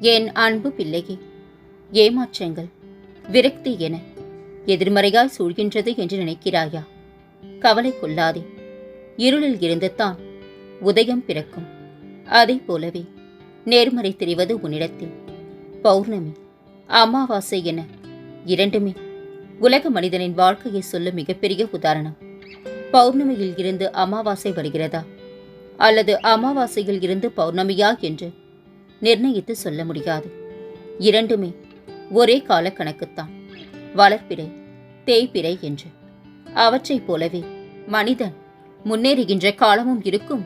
என் அன்பு பிள்ளையே ஏமாற்றங்கள் விரக்தி என எதிர்மறையாய் சூழ்கின்றது என்று நினைக்கிறாயா? கவலை கொள்ளாதே. இருளில் இருந்து தான் உதயம் பிறக்கும். அதைப் போலவே நேர்மறை தெரிவது உன்னிடத்தில். பௌர்ணமி அமாவாசை என இரண்டுமே உலக மனிதனின் வாழ்க்கையை சொல்லும் மிகப்பெரிய உதாரணம். பௌர்ணமியில் இருந்து அமாவாசை வருகிறதா? அல்லது அமாவாசையில் இருந்து பௌர்ணமியா என்று நிர்ணயித்து சொல்ல முடியாது. இரண்டுமே ஒரே கால கணக்குத்தான் வளர்ப்பிறை தேய்பிறை என்று. அவற்றைப் போலவே மனிதன் முன்னேறுகின்ற காலமும் இருக்கும்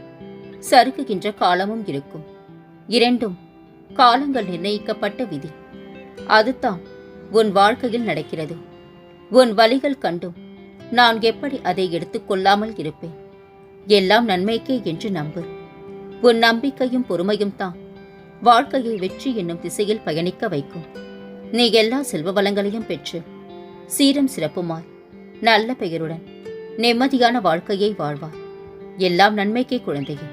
சறுக்குகின்ற காலமும் இருக்கும். இரண்டும் காலங்கள் நிர்ணயிக்கப்பட்ட விதி. அதுதான் உன் வாழ்க்கையில் நடக்கிறது. உன் வழிகள் கண்டும் நான் எப்படி அதை எடுத்துக்கொள்ளாமல் இருப்பேன்? எல்லாம் நன்மைக்கே என்று நம்பு. உன் நம்பிக்கையும் பொறுமையும் தான் வாழ்க்கையை வெற்றி என்னும் திசையில் பயணிக்க வைக்கும். நீ எல்லா செல்வ வளங்களையும் பெற்று சீரம் சிறப்புமாய் நல்ல பெயருடன் நிம்மதியான வாழ்க்கையை வாழ்வார் எல்லாம் நன்மைக்கே குழந்தையே.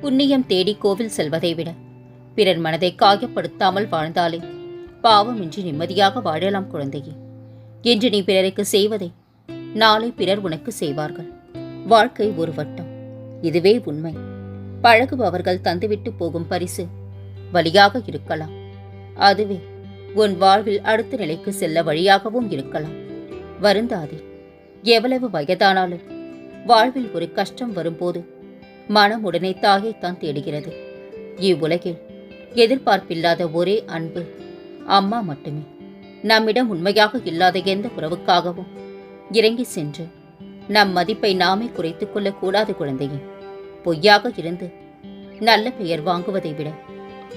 புண்ணியம் தேடி கோவில் செல்வதை விட பிறர் மனதை காயப்படுத்தாமல் வாழ்ந்தாலே பாவமின்றி நிம்மதியாக வாழலாம் குழந்தையே. இன்று நீ பிறருக்கு செய்வதை நாளை பிறர் உனக்கு செய்வார்கள். வாழ்க்கை ஒரு வட்டம் இதுவே உண்மை. பழகுபவர்கள் தந்துவிட்டு போகும் பரிசு வழியாக இருக்கலாம். அதுவே உன் வாழ்வில் அடுத்த நிலைக்கு செல்ல வழியாகவும் இருக்கலாம். வருந்தாதே எவ்வளவு வயதானாலும் வாழ்வில் ஒரு கஷ்டம் வரும்போது மனம் உடனே தாயைத்தான் தேடுகிறது. இவ்வுலகில் எதிர்பார்ப்பில்லாத ஒரே அன்பு அம்மா மட்டுமே. நம்மிடம் உண்மையாக இல்லாத எந்த உறவுக்காகவும் இறங்கி சென்று நம் மதிப்பை நாமே குறைத்துக் கொள்ளக் கூடாது குழந்தையே. பொய்யாக இருந்து நல்ல பெயர் வாங்குவதை விட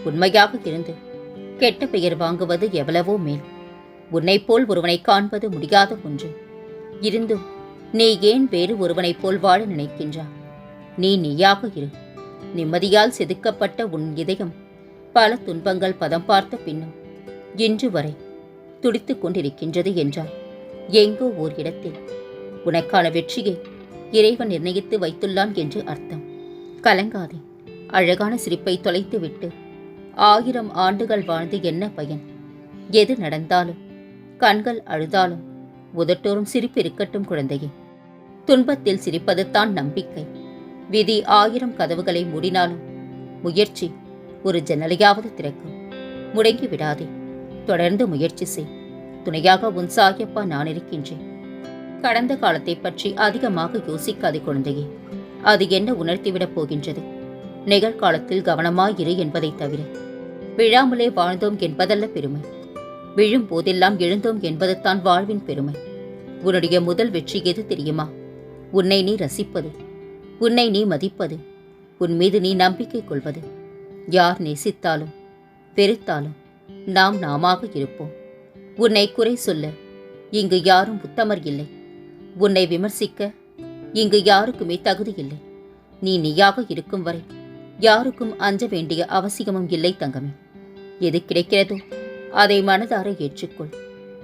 உண்மையாக இருந்து. கெட்ட பெயர் வாங்குவது எவ்வளவோ மேல். உன்னைப் போல் ஒருவனை காண்பது முடியாத ஒன்று. இருந்தும் நீ ஏன் வேறு ஒருவனைப் போல் வாழ நினைக்கின்றா நீ நீயாக இரு. நிம்மதியால் செதுக்கப்பட்ட உன் இதயம் பல துன்பங்கள் பதம் பார்த்த பின்னும் இன்று வரை துடித்து கொண்டிருக்கின்றது என்றார். எங்கோ ஓர் இடத்தில். உனக்கான வெற்றியை இறைவன் நிர்ணயித்து வைத்துள்ளான் என்று அர்த்தம். கலங்காதே. அழகான சிரிப்பை தொலைத்துவிட்டு ஆயிரம் ஆண்டுகள் வாழ்ந்து என்ன பயன்? எது நடந்தாலும் கண்கள் அழுதாலும் உதட்டோறும் சிரிப்பு இருக்கட்டும் குழந்தையே. துன்பத்தில் சிரிப்பது தான் நம்பிக்கை. விதி ஆயிரம் கதவுகளை மூடினாலும் முயற்சி ஒரு ஜன்னலையாவது திறக்கும். முடங்கி விடாதே தொடர்ந்து முயற்சி செய். துணையாக உன் சாயப்பா நான் இருக்கின்றேன். கடந்த காலத்தை பற்றி அதிகமாக யோசிக்காதே குழந்தையே. அது என்ன உணர்த்திவிடப் போகின்றது? நிகழ்காலத்தில் கவனமாயிரு என்பதைத் தவிர விழாமலே வாழ்ந்தோம் என்பதல்ல பெருமை. விழும் போதெல்லாம் எழுந்தோம் என்பதுதான் வாழ்வின் பெருமை. உன்னுடைய முதல் வெற்றி எது தெரியுமா? உன்னை நீ ரசிப்பது உன்னை நீ மதிப்பது உன் மீது நீ நம்பிக்கை கொள்வது. யார் நேசித்தாலும் வெறுத்தாலும் நாம் நாமாக இருப்போம். உன்னை குறை சொல்ல இங்கு யாரும் உத்தமர் இல்லை. உன்னை விமர்சிக்க இங்கு யாருக்குமே தகுதி இல்லை. நீ நீயாக இருக்கும் வரை யாருக்கும் அஞ்ச வேண்டிய அவசியமும் இல்லை தங்கமே. எது கிடைக்கிறதோ அதை மனதார ஏற்றுக்கொள்.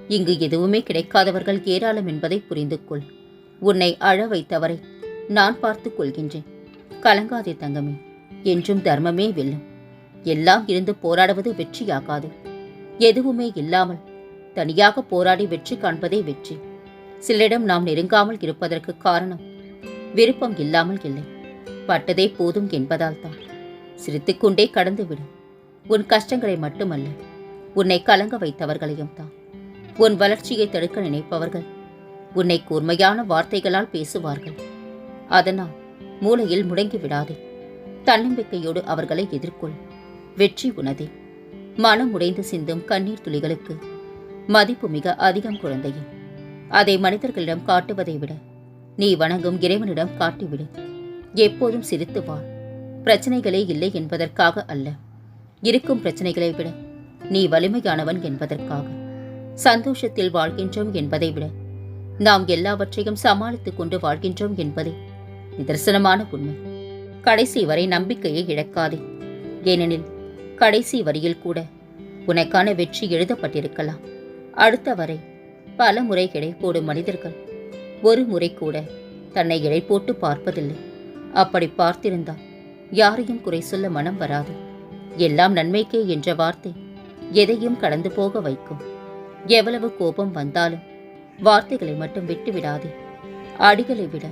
இங்கு எதுவுமே கிடைக்காதவர்கள் ஏராளம் என்பதை புரிந்து கொள். உன்னை அழ வைத்தவரை நான் பார்த்துக் கொள்கின்றேன். கலங்காதே தங்கமே என்றும் தர்மமே வெல்லும். எல்லாம் இருந்து போராடுவது வெற்றியாகாது. எதுவுமே இல்லாமல் தனியாக போராடி வெற்றி காண்பதே வெற்றி. சிலரிடம் நாம் நெருங்காமல் இருப்பதற்கு காரணம் விருப்பம் இல்லாமல் இல்லை. பட்டதே போதும் என்பதால் தான். சிரித்துக்கொண்டே கடந்து விடு உன் கஷ்டங்களை மட்டுமல்ல உன்னை கலங்க வைத்தவர்களையும் தான் உன் வளர்ச்சியை தடுக்க நினைப்பவர்கள் உன்னை கூர்மையான வார்த்தைகளால் பேசுவார்கள். அதனால் மூளையில் முடங்கி விடாதே. தன்னம்பிக்கையோடு அவர்களை எதிர்கொள். வெற்றி உனதே. மனம் உடைந்து சிந்தும் கண்ணீர் துளிகளுக்கு மதிப்பு மிக அதிகம் குழந்தையே. அதை மனிதர்களிடம் காட்டுவதை விட நீ வணங்கும் இறைவனிடம் காட்டிவிடு. எப்போதும் சிரித்து வாழ். பிரச்சனைகளே இல்லை என்பதற்காக அல்ல. இருக்கும் பிரச்சனைகளை விட நீ வலிமையானவன் என்பதற்காக. சந்தோஷத்தில் வாழ்கின்றோம் என்பதை விட நாம் எல்லாவற்றையும் சமாளித்துக் கொண்டு வாழ்கின்றோம் என்பதே நிதர்சனமான உண்மை. கடைசி வரை நம்பிக்கையை இழக்காதே. ஏனெனில் கடைசி வரியில் கூட உனக்கான வெற்றி எழுதப்பட்டிருக்கலாம். அடுத்த வரை பல முறை இடை போடும் மனிதர்கள் ஒரு முறை கூட தன்னை எடை போட்டு பார்ப்பதில்லை. அப்படி பார்த்திருந்தால் யாரையும் குறை சொல்ல மனம் வராது. எல்லாம் நன்மைக்கே என்ற வார்த்தை எதையும் கடந்து போக வைக்கும். எவ்வளவு கோபம் வந்தாலும் வார்த்தைகளை மட்டும் விட்டுவிடாதே அடிகளை விட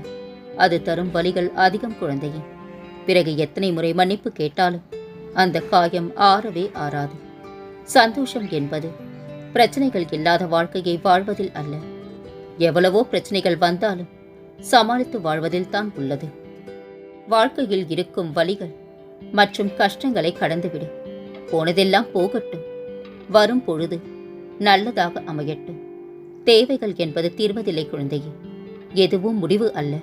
அது தரும் வலிகள் அதிகம் குழந்தையே. பிறகு எத்தனை முறை மன்னிப்பு கேட்டாலும் அந்த காயம் ஆறவே ஆறாது. சந்தோஷம் என்பது பிரச்சனைகள் இல்லாத வாழ்க்கையை வாழ்வதில் அல்ல. எவ்வளவோ பிரச்சனைகள் வந்தாலும் சமாளித்து வாழ்வதில் தான் உள்ளது. வாழ்க்கையில் இருக்கும் வழிகள் மற்றும் கஷ்டங்களை கடந்துவிடு. போனதெல்லாம் போகட்டும். வரும் பொழுது நல்லதாக அமையட்டும். தேவைகள் என்பது தீர்வதில்லை குழந்தையே. எதுவும் முடிவு அல்ல.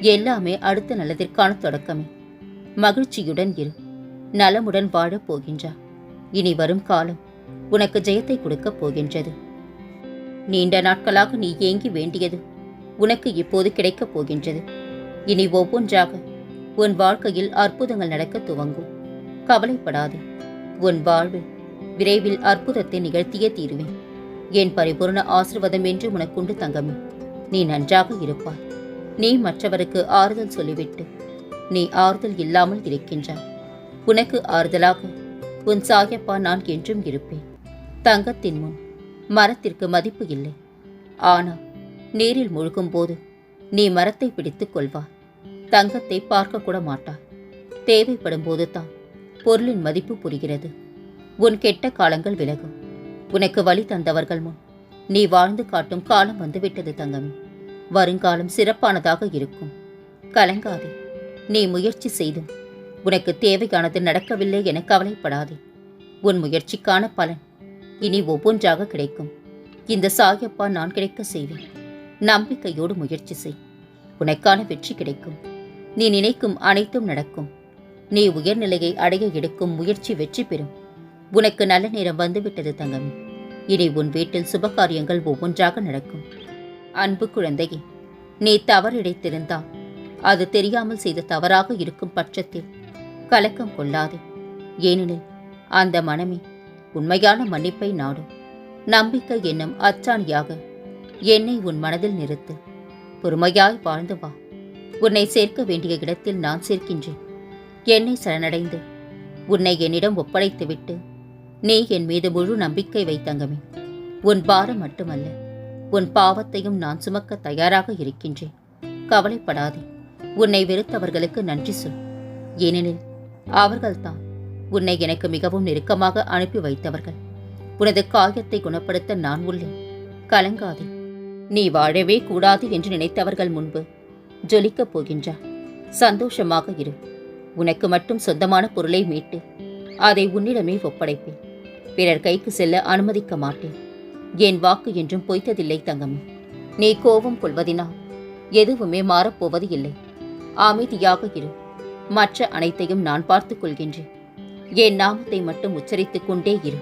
எல்லாமே அடுத்த நல்லதிற்கான தொடக்கமே. மகிழ்ச்சியுடன் இரு. நலமுடன் வாழப் போகின்றா. இனி வரும் காலம் உனக்கு ஜெயத்தை கொடுக்கப் போகின்றது. நீண்ட நாட்களாக நீ ஏங்கி வேண்டியது உனக்கு இப்போது கிடைக்கப் போகின்றது. இனி ஒவ்வொன்றாக உன் வாழ்க்கையில் அற்புதங்கள் நடக்க துவங்கும். கவலைப்படாதே. உன் வாழ்வில் விரைவில் அற்புதத்தை நிகழ்த்தியே தீருவேன். என் பரிபூர்ண ஆசிர்வாதம் என்று உனக்குண்டு தங்கமே. நீ நன்றாக இருப்பாய். நீ மற்றவருக்கு ஆறுதல் சொல்லிவிட்டு நீ ஆறுதல் இல்லாமல் இருக்கின்றாய். உனக்கு ஆறுதலாக உன் சாயப்பா நான் என்றும் இருப்பேன். தங்கத்தின் முன் மரத்திற்கு மதிப்பு இல்லை. ஆனால் நீரில் முழுகும்போது நீ மரத்தை பிடித்துக் கொள்வாய். தங்கத்தை பார்க்க கூட மாட்டாய் தேவைப்படும் போது தான் பொருளின் மதிப்பு புரிகிறது. உன் கெட்ட காலங்கள் விலகும். உனக்கு வழி தந்தவர்கள் முன் நீ வாழ்ந்து காட்டும் காலம் வந்துவிட்டது தங்கமே. வருங்காலம் சிறப்பானதாக இருக்கும். கலங்காதே. நீ முயற்சி செய்தும் உனக்கு தேவையானது நடக்கவில்லை என கவலைப்படாதே. உன் முயற்சிக்கான பலன் இனி ஒவ்வொன்றாக கிடைக்கும். இந்த சாயப்பா நான் கிடைக்க செய்வேன். நம்பிக்கையோடு முயற்சி செய். உனக்கான வெற்றி கிடைக்கும். நீ நினைக்கும் அனைத்தும் நடக்கும். நீ உயர்நிலையை அடைய எடுக்கும் முயற்சி வெற்றி பெறும். உனக்கு நல்ல நேரம் வந்துவிட்டது தங்கமே. இனி உன் வீட்டில் சுபகாரியங்கள் ஒவ்வொன்றாக நடக்கும். அன்பு குழந்தையே நீ தவறிடைத்திருந்தால் அது தெரியாமல் செய்த தவறாக இருக்கும் பட்சத்தில் கலக்கம் கொள்ளாதே. ஏனெனில் அந்த மனமே உண்மையான மன்னிப்பை நாடும். நம்பிக்கை என்னும் அச்சாணியாக என்னை உன் மனதில் நிறுத்து. பொறுமையாய் வாழ்ந்து வா. உன்னை சேர்க்க வேண்டிய இடத்தில் நான் சேர்க்கின்றேன். என்னை சரணடைந்து உன்னை என்னிடம் ஒப்படைத்துவிட்டு நீ என் மீது முழு நம்பிக்கை வைத்தங்கமே. உன் பாரம் மட்டுமல்ல உன் பாவத்தையும் நான் சுமக்க தயாராக இருக்கின்றேன். கவலைப்படாதே உன்னை வெறுத்தவர்களுக்கு நன்றி சொல். ஏனெனில் அவர்கள்தான் உன்னை எனக்கு மிகவும் நெருக்கமாக அனுப்பி வைத்தவர்கள். உனது காயத்தை குணப்படுத்த நான் உள்ளேன். கலங்காதே நீ வாழவே கூடாது என்று நினைத்தவர்கள் முன்பு ஜொலிக்கப் போகின்றார் சந்தோஷமாக இரு. உனக்கு மட்டும் சொந்தமான பொருளை மீட்டு அதை உன்னிடமே ஒப்படைப்பேன். பிறர் கைக்கு செல்ல அனுமதிக்க மாட்டேன். என் வாக்கு என்றும் பொய்த்ததில்லை தங்கமே. நீ கோபம் கொள்வதினால் எதுவுமே மாறப்போவது இல்லை. அமைதியாக இரு. மற்ற அனைத்தையும் நான் பார்த்துக் கொள்கின்றேன். என் நாமத்தை மட்டும் உச்சரித்துக் கொண்டே இரு.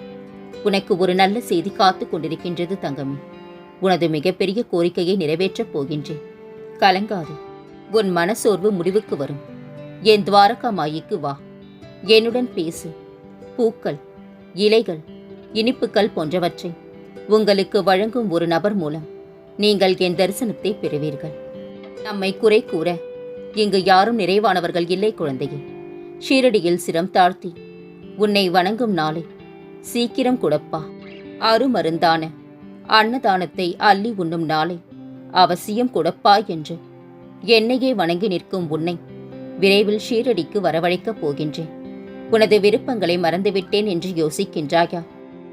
உனக்கு ஒரு நல்ல செய்தி காத்துக் கொண்டிருக்கின்றது தங்கமே. உனது மிகப்பெரிய கோரிக்கையை நிறைவேற்றப் போகின்றேன். கலங்காதே. உன் மனசோர்வு முடிவுக்கு வரும். என் துவாரகா மாயிக்கு வா. என்னுடன் பேசு. பூக்கள் இலைகள் இனிப்புகள் போன்றவற்றை உங்களுக்கு வழங்கும் ஒரு நபர் மூலம் நீங்கள் என் தரிசனத்தை பெறுவீர்கள். நம்மை குறை கூற இங்கு யாரும் நிறைவானவர்கள் இல்லை குழந்தையே. ஷீரடியில் சிரம் தாழ்த்தி உன்னை வணங்கும் நாளை சீக்கிரம் கொடுப்பா. அருமருந்தான அன்னதானத்தை அள்ளி உண்ணும் நாளை அவசியம் கொடுப்பா என்று என்னையே வணங்கி நிற்கும் உன்னை விரைவில் ஷீரடிக்கு வரவழைக்கப் போகின்றேன். உனது விருப்பங்களை மறந்துவிட்டேன் என்று யோசிக்கின்றாயா?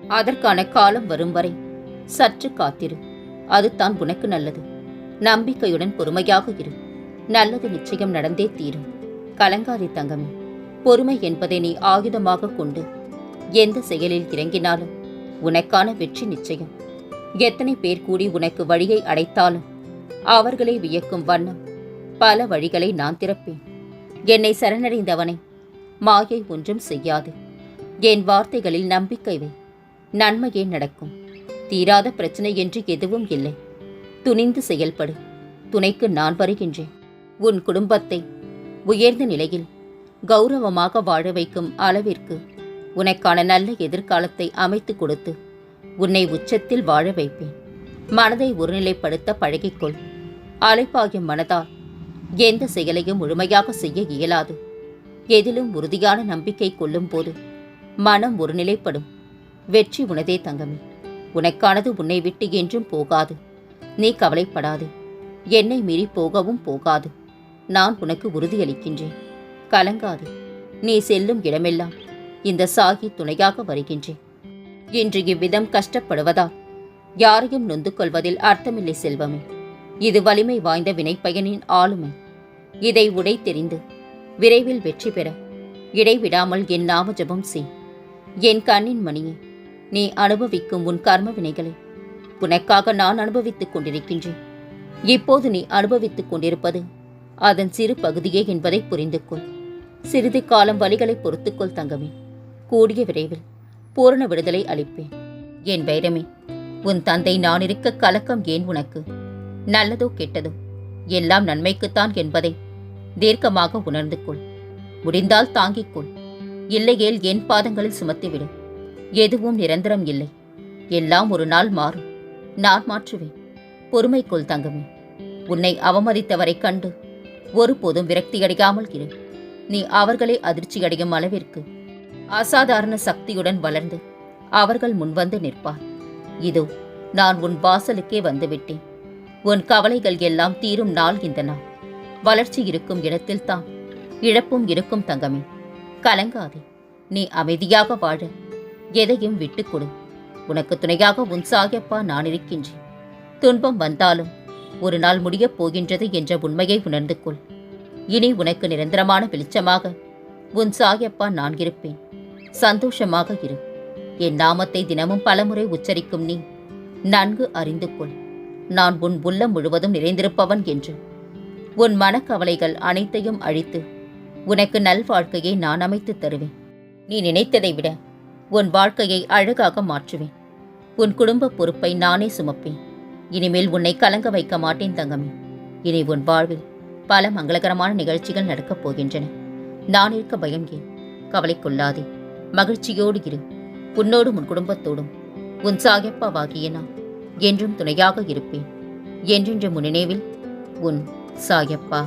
அதற்கான காலம் வரும் வரை சற்று காத்திரு. அதுதான் உனக்கு நல்லது. நம்பிக்கையுடன் பொறுமையாக இரு. நல்லது நிச்சயம் நடந்தே தீரும். கலங்காதே தங்கமே. பொறுமை என்பதை நீ ஆயுதமாக கொண்டு எந்த செயலில் இறங்கினாலும் உனக்கான வெற்றி நிச்சயம். எத்தனை பேர் கூடி உனக்கு வழியை அடைத்தாலும் அவர்களை வியக்கும் வண்ணம் பல வழிகளை நான் திறப்பேன். என்னை சரணடைந்தவனை மாயை ஒன்றும் செய்யாது. என் வார்த்தைகளில் நம்பிக்கை வை. நன்மையே நடக்கும். தீராத பிரச்சனை என்று எதுவும் இல்லை. துணிந்து செயல்படு. துணைக்கு நான் வருகின்றேன். உன் குடும்பத்தை உயர்ந்த நிலையில் கௌரவமாக வாழ வைக்கும் அளவிற்கு உனக்கான நல்ல எதிர்காலத்தை அமைத்துக் கொடுத்து உன்னை உச்சத்தில் வாழ வைப்பேன். மனதை ஒருநிலைப்படுத்த பழகிக்கொள். அலைப்பாகிய மனதால் எந்த செயலையும் முழுமையாக செய்ய இயலாது. எதிலும் உறுதியான நம்பிக்கை கொள்ளும் போது மனம் ஒருநிலைப்படும். வெற்றி உனதே தங்கமே. உனக்கானது உன்னை விட்டு என்றும் போகாது. நீ கவலைப்படாது. என்னை மீறி போகவும் போகாது. நான் உனக்கு உறுதியளிக்கின்றேன். கலங்காது. நீ செல்லும் இடமெல்லாம் இந்த சாகி துணையாக வருகின்றேன். இன்று இவ்விதம் கஷ்டப்படுவதால் யாரையும் நொந்து கொள்வதில் அர்த்தமில்லை செல்வமே. இது வலிமை வாய்ந்த வினைப்பயனின் ஆளுமை. இதை உடை தெரிந்து விரைவில் வெற்றி பெற. இடைவிடாமல் என் நாம ஜபம் செய். என் கண்ணின் மணியே நீ அனுபவிக்கும் உன் கர்ம வினைகளை உனக்காக நான் அனுபவித்துக் கொண்டிருக்கின்றேன். இப்போது நீ அனுபவித்துக் கொண்டிருப்பது அதன் சிறு பகுதியே என்பதை புரிந்து கொள் சிறிது காலம் வழிகளை பொறுத்துக்கொள் தங்கமே. கூடிய விரைவில் பூரண விடுதலை அளிப்பேன். என் வைரமே உன் தந்தை நான் இருக்க கலக்கம் ஏன் உனக்கு? நல்லதோ கெட்டதோ? எல்லாம் நன்மைக்குத்தான் என்பதை தீர்க்கமாக உணர்ந்து கொள். முடிந்தால் தாங்கிக் கொள். இல்லையேல் என் பாதங்களில் சுமத்திவிடும் எதுவும் நிரந்தரம் இல்லை. எல்லாம் ஒரு நாள் மாறும். நான் மாற்றுவேன். பொறுமைக்குள் தங்கமே. உன்னை அவமதித்தவரைக் கண்டு ஒருபோதும் விரக்தியடையாமல் இரு. நீ அவர்களை அதிர்ச்சியடையும் அளவிற்கு அசாதாரண சக்தியுடன் வளர்ந்து அவர்கள் முன்வந்து நிற்பார். இதோ நான் உன் வாசலுக்கே வந்துவிட்டேன். உன் கவலைகள் எல்லாம் தீரும் நாள் இந்த நாள். வளர்ச்சி இருக்கும் இடத்தில்தான் இழப்பும் இருக்கும் தங்கமே. கலங்காதே. நீ அமைதியாக வாழ. எதையும் விட்டுக் கொடு. உனக்கு துணையாக உன் சாயப்பா நான் இருக்கின்றேன். துன்பம் வந்தாலும் ஒரு நாள் முடியப் போகின்றது என்ற உண்மையை உணர்ந்து கொள். இனி உனக்கு நிரந்தரமான வெளிச்சமாக உன் சாயப்பா நான் இருப்பேன். சந்தோஷமாக இரு. என் நாமத்தை தினமும் பலமுறை உச்சரிக்கும் நீ நன்கு அறிந்து கொள். நான் உன் உள்ளம் முழுவதும் நிறைந்திருப்பவன் என்று. உன் மனக்கவலைகள் அனைத்தையும் அழித்து உனக்கு நல்வாழ்க்கையை நான் அமைத்துத் தருவேன். நீ நினைத்ததை விட உன் வாழ்க்கையை அழகாக மாற்றுவேன். உன் குடும்ப பொறுப்பை நானே சுமப்பேன். இனிமேல் உன்னை கலங்க வைக்க மாட்டேன் தங்கமே. இனி உன் வாழ்வில் பல மங்களகரமான நிகழ்ச்சிகள் நடக்கப் போகின்றன. நான் இருக்க பயம் ஏன்? கவலை மகிழ்ச்சியோடு இரு. உன்னோடும் உன் குடும்பத்தோடும். உன் சாகப்பாவாகிய நான் என்றும் துணையாக இருப்பேன். என்றென்று முன்னினைவில் உன் சாயப்பா.